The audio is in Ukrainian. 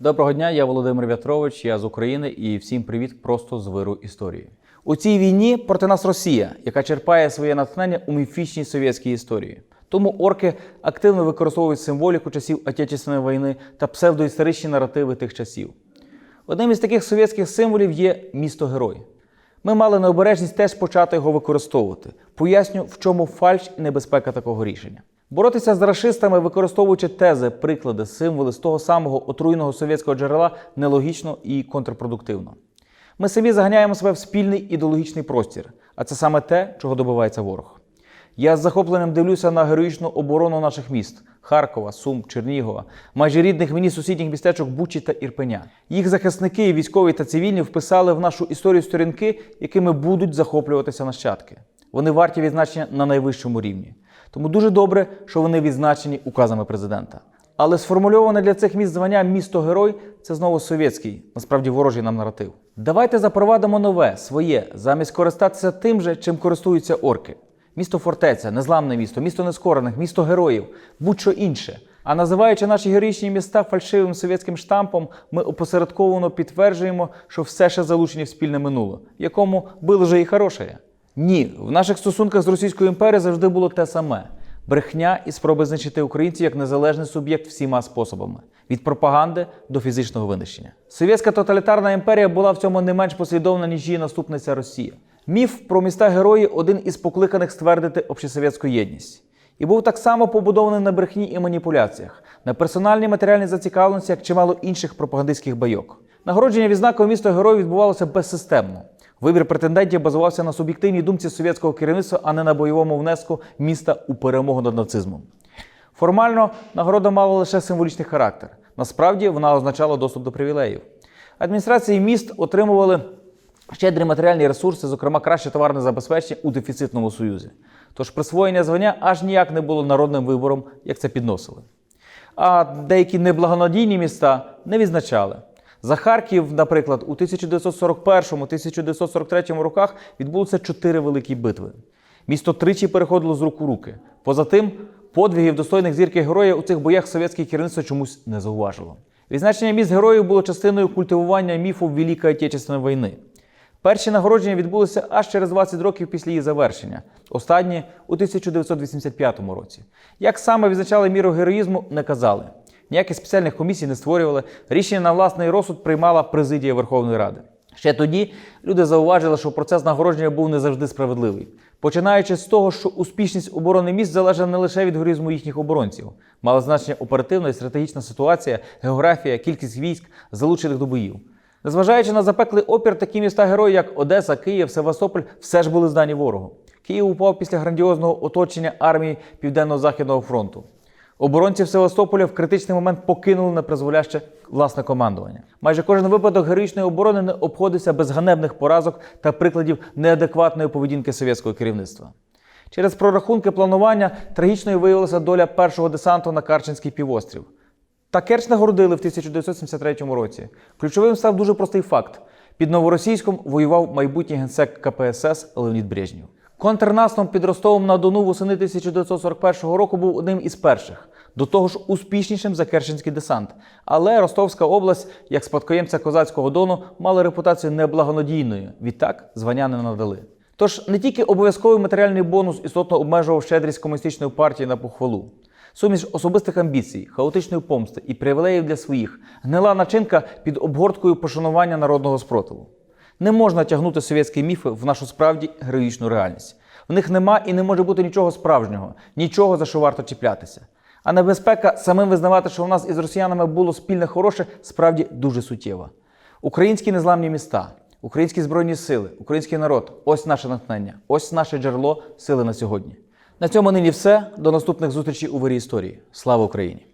Доброго дня, я Володимир В'ятрович, я з України і всім привіт просто з виру історії. У цій війні проти нас Росія, яка черпає своє натхнення у міфічній совєтській історії. Тому орки активно використовують символіку часів Отечественної війни та псевдоісторичні наративи тих часів. Одним із таких совєтських символів є місто Герой. Ми мали необережність теж почати його використовувати. Поясню, в чому фальш і небезпека такого рішення. Боротися з рашистами, використовуючи тези, приклади, символи з того самого отруйного совєтського джерела, нелогічно і контрпродуктивно. Ми самі заганяємо себе в спільний ідеологічний простір, а це саме те, чого добивається ворог. Я з захопленням дивлюся на героїчну оборону наших міст Харкова, Сум, Чернігова, майже рідних мені сусідніх містечок Бучі та Ірпеня. Їх захисники, військові та цивільні, вписали в нашу історію сторінки, якими будуть захоплюватися нащадки. Вони варті відзначення на найвищому рівні. Тому дуже добре, що вони відзначені указами президента. Але сформульоване для цих міст звання місто герой це знову совєтський, насправді ворожий нам наратив. Давайте запровадимо нове, своє, замість користатися тим же, чим користуються орки. Місто фортеця, незламне місто, місто нескорених, місто героїв, будь-що інше. А називаючи наші героїчні міста фальшивим совєтським штампом, ми опосередковано підтверджуємо, що все ще залучені в спільне минуле, якому було же і хороше. Ні, в наших стосунках з Російською імперією завжди було те саме: брехня і спроби знищити українців як незалежний суб'єкт всіма способами від пропаганди до фізичного винищення. Совєтська тоталітарна імперія була в цьому не менш послідовна, ніж її наступниця Росія. Міф про міста герої один із покликаних ствердити общесовєтську єдність. І був так само побудований на брехні і маніпуляціях, на персональній матеріальній зацікавленості, як чимало інших пропагандистських байок. Нагородження відзнакою міста героїв відбувалося безсистемно. Вибір претендентів базувався на суб'єктивній думці совєтського керівництва, а не на бойовому внеску міста у перемогу над нацизмом. Формально нагорода мала лише символічний характер. Насправді вона означала доступ до привілеїв. Адміністрації міст отримували щедрі матеріальні ресурси, зокрема краще товарне забезпечення у дефіцитному союзі. Тож присвоєння звання аж ніяк не було народним вибором, як це підносили. А деякі неблагонадійні міста не відзначали. За Харків, наприклад, у 1941-1943 роках відбулося чотири великі битви. Місто тричі переходило з рук у руки. Поза тим, подвигів достойних зірки героя у цих боях совєтське керівництво чомусь не зауважило. Відзначення міст героїв було частиною культивування міфу Великої Отечественної війни. Перші нагородження відбулися аж через 20 років після її завершення, останні у 1985 році. Як саме відзначали міру героїзму, не казали. Ніяких спеціальних комісій не створювали. Рішення на власний розсуд приймала президія Верховної Ради. Ще тоді люди зауважили, що процес нагородження був не завжди справедливий. Починаючи з того, що успішність оборони міст залежала не лише від героїзму їхніх оборонців, мала значення оперативна і стратегічна ситуація, географія, кількість військ, залучених до боїв. Незважаючи на запеклий опір, такі міста герої, як Одеса, Київ, Севастополь, все ж були здані ворогу. Київ упав після грандіозного оточення армії Південно-Західного фронту. Оборонців Севастополя в критичний момент покинули на призволяще власне командування. Майже кожен випадок героїчної оборони не обходився без ганебних поразок та прикладів неадекватної поведінки совєтського керівництва. Через прорахунки планування трагічною виявилася доля першого десанту на Карчинський півострів. Та Керч нагородили в 1973 році. Ключовим став дуже простий факт: під новоросійськом воював майбутній генсек КПСС Леонід Брежнєв. Контрнаступ під Ростовом на Дону восени 1941 року був одним із перших, до того ж успішнішим за Керченський десант. Але Ростовська область, як спадкоємця козацького дону, мала репутацію неблагонадійною. Відтак звання не надали. Тож не тільки обов'язковий матеріальний бонус істотно обмежував щедрість комуністичної партії на похвалу. Суміш особистих амбіцій, хаотичної помсти і привілеїв для своїх гнила начинка під обгорткою пошанування народного спротиву. Не можна тягнути совєтські міфи в нашу справді героїчну реальність. В них нема і не може бути нічого справжнього, нічого за що варто чіплятися. А небезпека самим визнавати, що в нас із росіянами було спільне хороше, справді дуже суттєва. Українські незламні міста, українські збройні сили, український народ ось наше натхнення, ось наше джерело сили на сьогодні. На цьому нині все. До наступних зустрічей у вирі історії. Слава Україні!